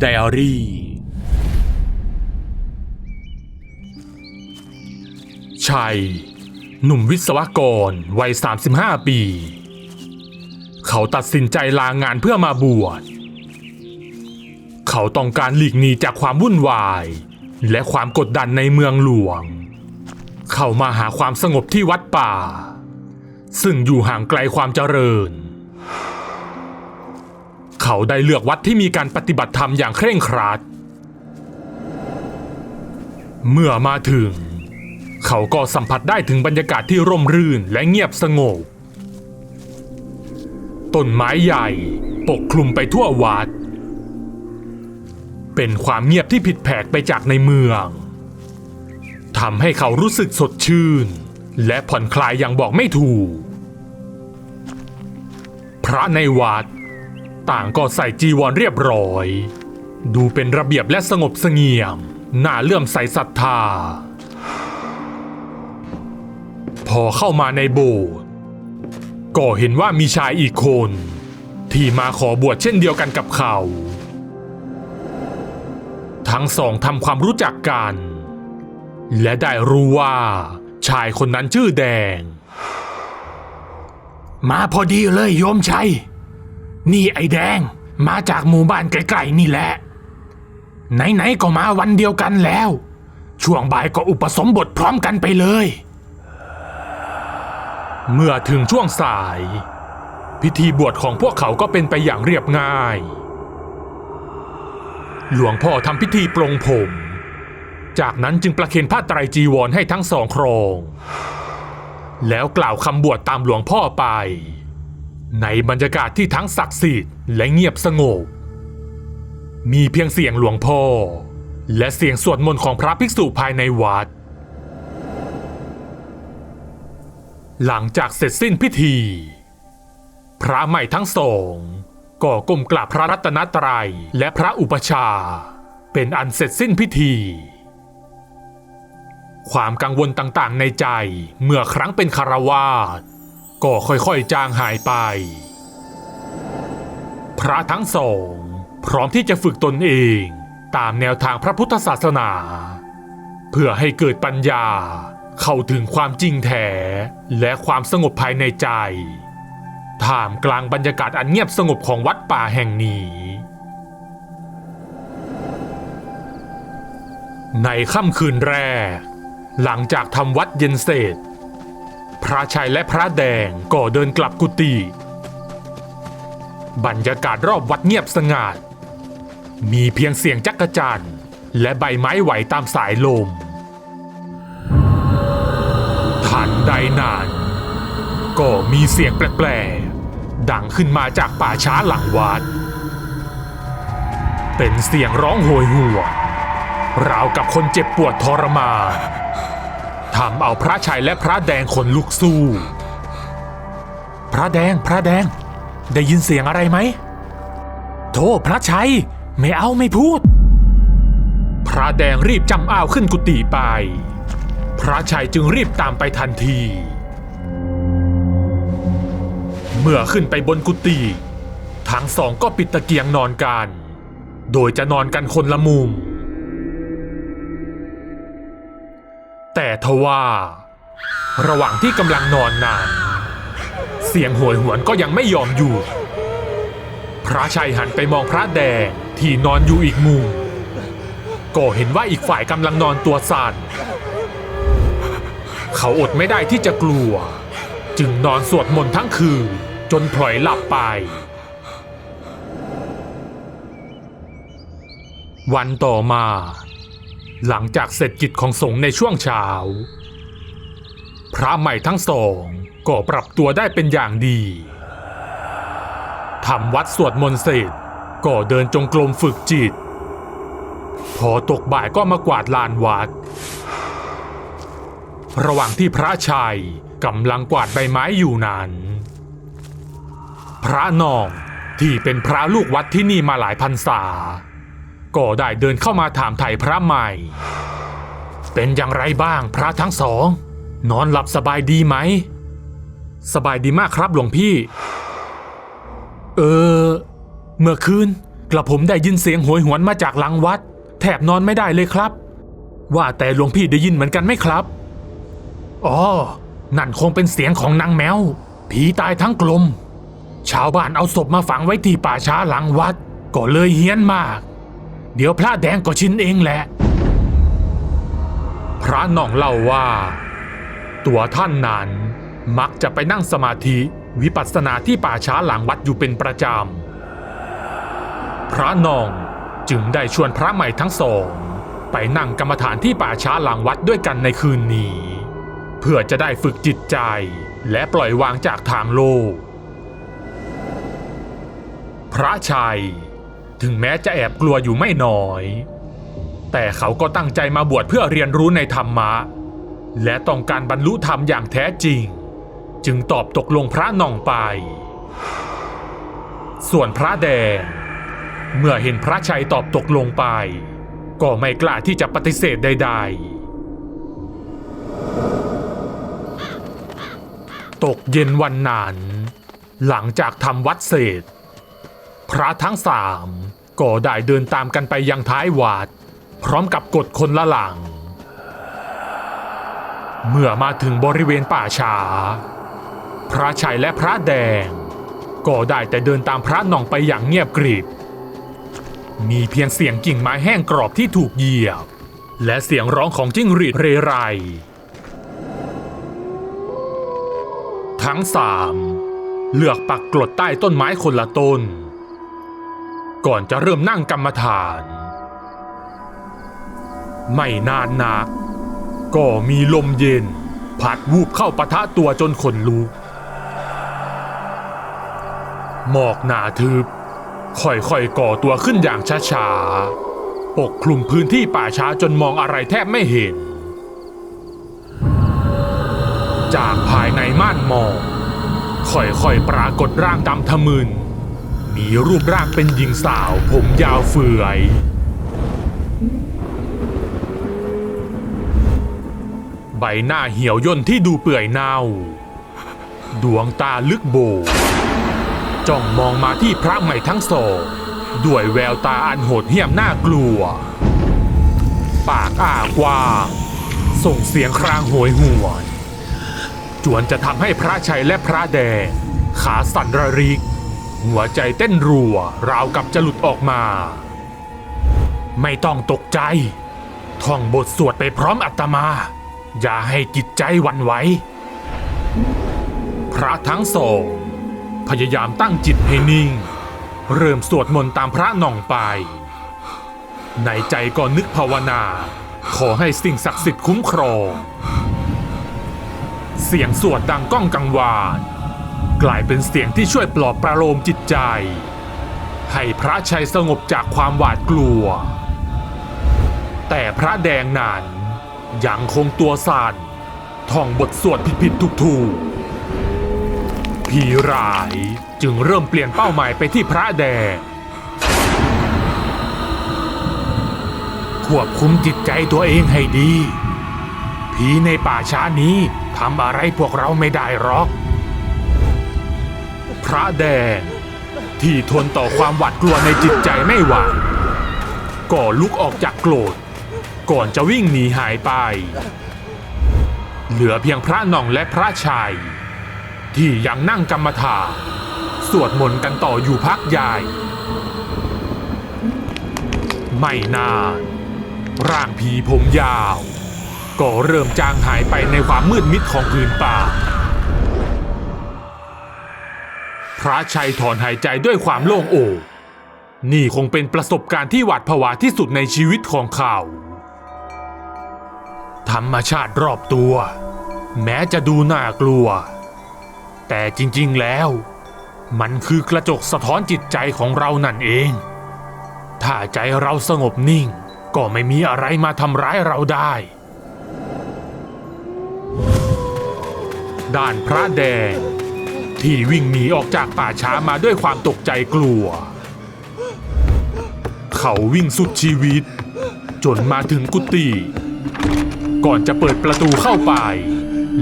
ไดอารี่ ชัย หนุ่มวิศวกรวัย 35 ปี เขาตัดสินใจลางานเพื่อมาบวช เขาต้องการหลีกหนีจากความวุ่นวาย และความกดดันในเมืองหลวง เข้ามาหาความสงบที่วัดป่า ซึ่งอยู่ห่างไกลความเจริญเขาได้เลือกวัดที่มีการปฏิบัติธรรมอย่างเคร่งครัด เมื่อมาถึง เขาก็สัมผัสได้ถึงบรรยากาศที่ร่มรื่นและเงียบสงบ ต้นไม้ใหญ่ปกคลุมไปทั่ววัด เป็นความเงียบที่ผิดแผกไปจากในเมืองทำให้เขารู้สึกสดชื่น และผ่อนคลายอย่างบอกไม่ถูก พระในวัด ต่างก็ใส่จีวรเรียบร้อย ดูเป็นระเบียบและสงบเสงี่ยม น่าเลื่อมใสศรัทธา พอเข้ามาในโบสถ์ก็เห็นว่ามีชายอีกคน ที่มาขอบวชเช่นเดียวกันกับเขา ทั้งสองทำความรู้จักกัน และได้รู้ว่า ชายคนนั้นชื่อแดง มาพอดีเลยโยมชัย นี่ไอ้แดง มาจากหมู่บ้านไกลๆนี่แหละ ไหนๆก็มาวันเดียวกันแล้ว ช่วงบ่ายก็อุปสมบทพร้อมกันไปเลย เมื่อถึงช่วงสาย พิธีบวชของพวกเขาก็เป็นไปอย่างเรียบง่าย หลวงพ่อทำพิธีปลงผม จากนั้นจึงประเคนผ้าไตรจีวรให้ทั้งสองครอง แล้วกล่าวคำบวชตามหลวงพ่อไป ในบรรยากาศที่ทั้งศักดิ์สิทธิ์และเงียบสงบ มีเพียงเสียงหลวงพ่อ และเสียงสวดมนต์ของพระภิกษุภายในวัด หลังจากเสร็จสิ้นพิธี พระใหม่ทั้งสองก็ก้มกราบพระรัตนตรัยและพระอุปชา เป็นอันเสร็จสิ้นพิธี ความกังวลต่างๆในใจเมื่อครั้งเป็นคารวาส ก็ค่อยๆจางหายไป พระทั้งสอง พร้อมที่จะฝึกตนเองตามแนวทางพระพุทธศาสนา เพื่อให้เกิดปัญญาเข้าถึงความจริงแท้และความสงบภายในใจท่ามกลางบรรยากาศอันเงียบสงบของวัดป่าแห่งนี้ ในค่ำคืนแรก หลังจากทำวัดเย็นเสร็จ พระชัยและพระแดงก็เดินกลับกุฏิบรรยากาศรอบวัดเงียบสงัด มีเพียงเสียงจักรจันและใบไม้ไหวตามสายลม ทันใดนั้นก็มีเสียงแปลกๆ ดังขึ้นมาจากป่าช้าหลังวัด เป็นเสียงร้องโหยหวนราวกับคนเจ็บปวดทรมาน ทำเอาพระชัยและพระแดงขนลุกสู้ พระแดงพระแดง ได้ยินเสียงอะไรไหมโทษพระชัย ไม่เอาไม่พูด พระแดงรีบจำอ้าวขึ้นกุฏิไป พระชัยจึงรีบตามไปทันที เมื่อขึ้นไปบนกุฏิทั้งสองก็ปิดตะเกียงนอนกัน โดยจะนอนกันคนละมุม แต่ทว่า ระหว่างที่กำลังนอนนาน เสียงโหวยหวนก็ยังไม่ยอมอยู่ พระชัยหันไปมองพระแดงที่นอนอยู่อีกมุมก็เห็นว่าอีกฝ่ายกำลังนอนตัวสั่นเขาอดไม่ได้ที่จะกลัว จึงนอนสวดมนต์ทั้งคืนจนพลอยหลับไป วันต่อมา หลังจากเสร็จกิจของสงฆ์ในช่วงเช้า พระใหม่ทั้งสองก็ปรับตัวได้เป็นอย่างดีทำวัดสวดมนต์เสร็จก็เดินจงกรมฝึกจิต พอตกบ่ายก็มากวาดลานวัด ระหว่างที่พระชัยกำลังกวาดใบไม้อยู่นั้น พระนองที่เป็นพระลูกวัดที่นี่มาหลายพรรษา ก็ได้เดินเข้ามาถามไถ่พระใหม่ เป็นอย่างไรบ้างพระทั้งสอง นอนหลับสบายดีไหม สบายดีมากครับหลวงพี่ เออ เมื่อคืนกระผมได้ยินเสียงโหยหวนมาจากหลังวัด แทบนอนไม่ได้เลยครับ ว่าแต่หลวงพี่ได้ยินเหมือนกันไหมครับอ๋อนั่นคงเป็นเสียงของนางแมว ผีตายทั้งกลม ชาวบ้านเอาศพมาฝังไว้ที่ป่าช้าหลังวัด ก็เลยเฮี้ยนมาก เดี๋ยวพระแดงก็ชินเองแหละ พระน่องเล่าว่า ตัวท่านนั้นมักจะไปนั่งสมาธิวิปัสสนาที่ป่าช้าหลังวัดอยู่เป็นประจำ พระน่องจึงได้ชวนพระใหม่ทั้งสอง ไปนั่งกรรมฐานที่ป่าช้าหลังวัดด้วยกันในคืนนี้ เพื่อจะได้ฝึกจิตใจและปล่อยวางจากทางโลก พระชัย ถึงแม้จะแอบกลัวอยู่ไม่น้อย แต่เขาก็ตั้งใจมาบวชเพื่อเรียนรู้ในธรรมะ และต้องการบรรลุธรรมอย่างแท้จริง จึงตอบตกลงพระน่องไป ส่วนพระแดง เมื่อเห็นพระชัยตอบตกลงไป ก็ไม่กล้าที่จะปฏิเสธใด ๆ ตกเย็นวันนั้นหลังจากทำวัดเสร็จพระทั้งสาม ก็ได้เดินตามกันไปยังท้ายวัดพร้อมกับกดคนละหลัง เมื่อมาถึงบริเวณป่าช้าพระชัยและพระแดง ก็ได้แต่เดินตามพระหน่องไปอย่างเงียบกริบมีเพียงเสียงกิ่งไม้แห้งกรอบที่ถูกเหยียบ และเสียงร้องของจิ้งหรีดเรไร ทั้งสามเลือกปักกลดใต้ต้นไม้คนละต้น ก่อนจะเริ่มนั่งกรรมฐาน ไม่นานนักก็มีลมเย็น พัดวูบเข้าปะทะตัวจนขนลุกหมอกหนาทึบ ค่อยๆก่อตัวขึ้นอย่างช้าๆ ปกคลุมพื้นที่ป่าช้าจนมองอะไรแทบไม่เห็น จากภายในม่านหมอกค่อยๆปรากฏร่างดำทะมึน มีรูปร่างเป็นหญิงสาวผมยาวเฟื่อยใบหน้าเหี่ยวย่นที่ดูเปื่อยเน่า ดวงตาลึกโบจ้องมองมาที่พระใหม่ทั้งสองด้วยแววตาอันโหดเหี้ยมน่ากลัว ปากอ้ากว้างส่งเสียงครางโหยหวน จวนจะทำให้พระชัยและพระแดงขาสั่นระริก หัวใจเต้นรัว ราวกับจะหลุดออกมา ไม่ต้องตกใจ ท่องบทสวดไปพร้อมอัตมา อย่าให้จิตใจวันไหว พระทั้งสอง พยายามตั้งจิตให้นิ่ง เริ่มสวดมนต์ตามพระหน่องไป ในใจก็นึกภาวนา ขอให้สิ่งศักดิ์สิทธิ์คุ้มครอง เสียงสวดดังก้องกังวาน กลายเป็นเสียงที่ช่วยปลอบประโลมจิตใจ ให้พระชัยสงบจากความหวาดกลัว แต่พระแดงนั้นยังคงตัวสั่นท่องบทสวดผิดๆถูกๆผีร้ายจึงเริ่มเปลี่ยนเป้าหมายไปที่พระแดงควบคุมจิตใจตัวเองให้ดี ผีในป่าช้านี้ทำอะไรพวกเราไม่ได้หรอก พระแดง ที่ทนต่อความหวาดกลัวในจิตใจไม่ไหวก็ลุกออกจากโกรธ ก่อนจะวิ่งหนีหายไป เหลือเพียงพระน่องและพระชัย ที่ยังนั่งกรรมฐานสวดมนต์กันต่ออยู่พักใหญ่ ไม่นานร่างผีผมยาว ก็เริ่มจางหายไปในความมืดมิดของพื้นป่า พระชัยถอนหายใจด้วยความโล่งอกนี่คงเป็นประสบการณ์ที่หวาดผวาที่สุดในชีวิตของเขาธรรมชาติรอบตัว แม้จะดูน่ากลัว แต่จริงๆแล้ว มันคือกระจกสะท้อนจิตใจของเรานั่นเอง ถ้าใจเราสงบนิ่ง ก็ไม่มีอะไรมาทำร้ายเราได้ ด้านพระแดง ที่วิ่งหนีออกจากป่าช้ามาด้วยความตกใจกลัว เขาวิ่งสุดชีวิต จนมาถึงกุฏิก่อนจะเปิดประตูเข้าไป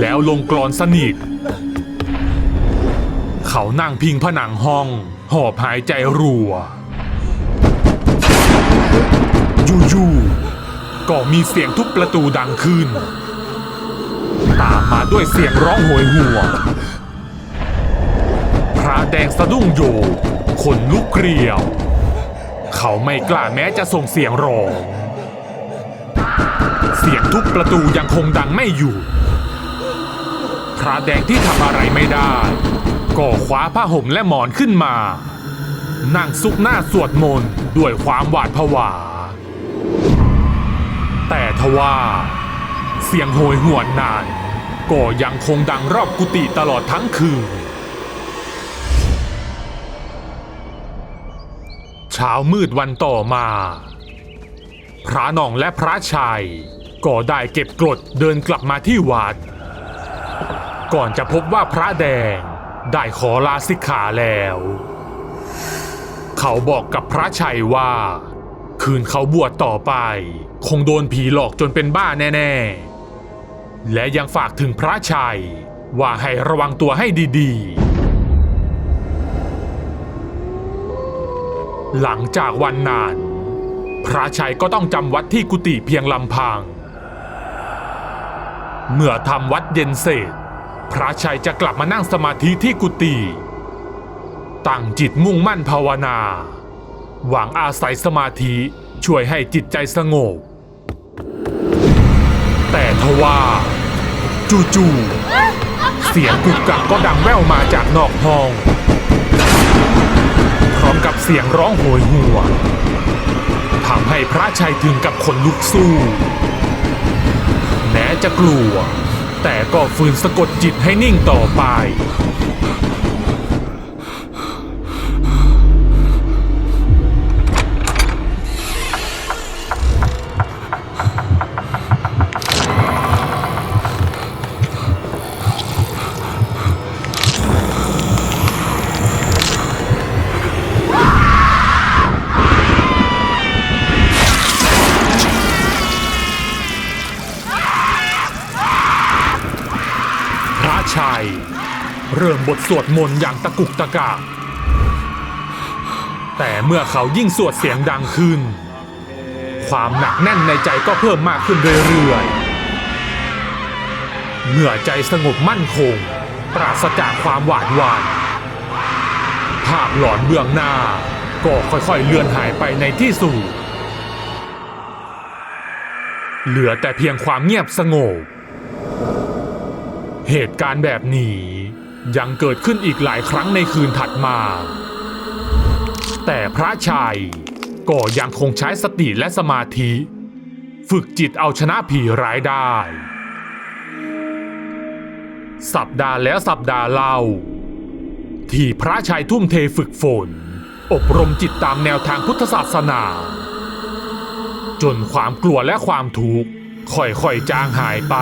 แล้วลงกรอนสนิท เขานั่งพิงผนังห้อง หอบหายใจรัวยู่ๆก็มีเสียงทุบประตูดังขึ้น ตามมาด้วยเสียงร้องโหยหวน แดงสะดุ้งโยงขนลุกเกลียว เขาไม่กล้าแม้จะส่งเสียงร้องเสียงทุบประตูยังคงดังไม่หยุดพระแดงที่ทำอะไรไม่ได้ ก็คว้าผ้าห่มและหมอนขึ้นมา นั่งซุกหน้าสวดมนต์ด้วยความหวาดผวา แต่ทว่าเสียงโหยหวนนานก็ยังคงดังรอบกุฏิตลอดทั้งคืน เช้ามืดวันต่อมา พระน่องและพระชัย ก็ได้เก็บกรดเดินกลับมาที่วัด ก่อนจะพบว่าพระแดงได้ขอลาสิกขาแล้ว เขาบอกกับพระชัยว่า คืนเขาบวชต่อไป คงโดนผีหลอกจนเป็นบ้าแน่ๆ และยังฝากถึงพระชัยว่าให้ระวังตัวให้ดีๆ หลังจากวันนั้นพระชัยก็ต้องจำวัดที่กุฏิเพียงลำพัง เมื่อทำวัดเย็นเสร็จ พระชัยจะกลับมานั่งสมาธิที่กุฏิตั้งจิตมุ่งมั่นภาวนา หวังอาศัยสมาธิช่วยให้จิตใจสงบ แต่ทว่า จู่ๆเสียงกุกกักก็ดังแว่วมาจากนอกห้อง เสียงร้องโหยหวนทำให้พระชัยถึงกับขนลุกสู้แม้จะกลัว แต่ก็ฝืนสะกดจิตให้นิ่งต่อไป ชัย เริ่มบทสวดมนต์อย่างตะกุกตะกากแต่เมื่อเขายิ่งสวดเสียงดังขึ้น ความหนักแน่นในใจก็เพิ่มมากขึ้นเรื่อยๆเมื่อใจสงบมั่นคง ปราศจากความหวาดหวั่นภาพหลอนเบื้องหน้าก็ค่อยๆเลือนหายไปในที่สุดเหลือแต่เพียงความเงียบสงบ เหตุการณ์แบบนี้ยังเกิดขึ้นอีกหลายครั้งในคืนถัดมา แต่พระชัยก็ยังคงใช้สติและสมาธิ ฝึกจิตเอาชนะผีร้ายได้ สัปดาห์แล้วสัปดาห์เล่า ที่พระชัยทุ่มเทฝึกฝน อบรมจิตตามแนวทางพุทธศาสนา จนความกลัวและความทุกข์ค่อยๆจางหายไป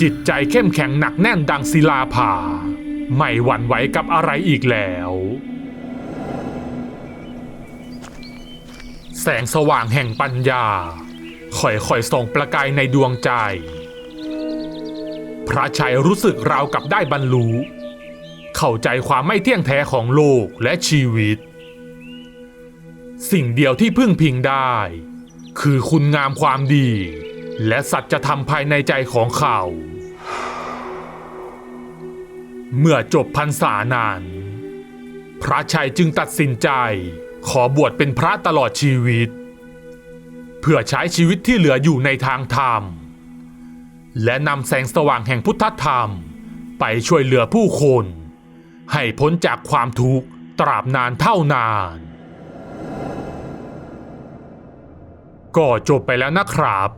จิตใจเข้มแข็งหนักแน่นดังศิลาผา ไม่หวั่นไหวกับอะไรอีกแล้ว แสงสว่างแห่งปัญญา ค่อยๆส่องประกายในดวงใจ พระชัยรู้สึกราวกับได้บรรลุ เข้าใจความไม่เที่ยงแท้ของโลกและชีวิต สิ่งเดียวที่พึ่งพิงได้ คือคุณงามความดีและสัจธรรมภายในใจของเขา เมื่อจบพรรษานาน พระชัยจึงตัดสินใจ ขอบวชเป็นพระตลอดชีวิต เพื่อใช้ชีวิตที่เหลืออยู่ในทางธรรม และนำแสงสว่างแห่งพุทธธรรม ไปช่วยเหลือผู้คน ให้พ้นจากความทุกข์ตราบนานเท่านาน ก็จบไปแล้วนะครับ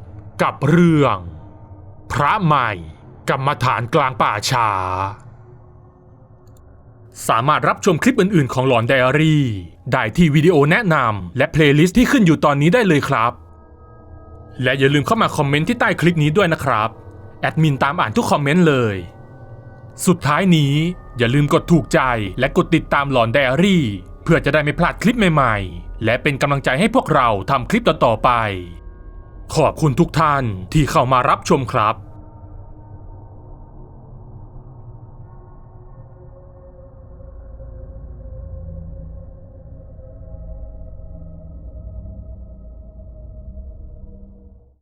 กับเรื่อง พระใหม่กรรมฐานกลางป่าช้า สามารถรับชมคลิปอื่นๆ ของหลอนไดอารี่ได้ที่วิดีโอแนะนำและเพลย์ลิสต์ที่ขึ้นอยู่ตอนนี้ได้เลยครับ และอย่าลืมเข้ามาคอมเมนต์ที่ใต้คลิปนี้ด้วยนะครับ แอดมินตามอ่านทุกคอมเมนต์เลย สุดท้ายนี้อย่าลืมกดถูกใจและกดติดตามหลอนไดอารี่ เพื่อจะได้ไม่พลาดคลิปใหม่ๆ และเป็นกำลังใจให้พวกเราทำคลิปต่อๆไป ขอบคุณทุกท่านที่เข้ามารับชมครับ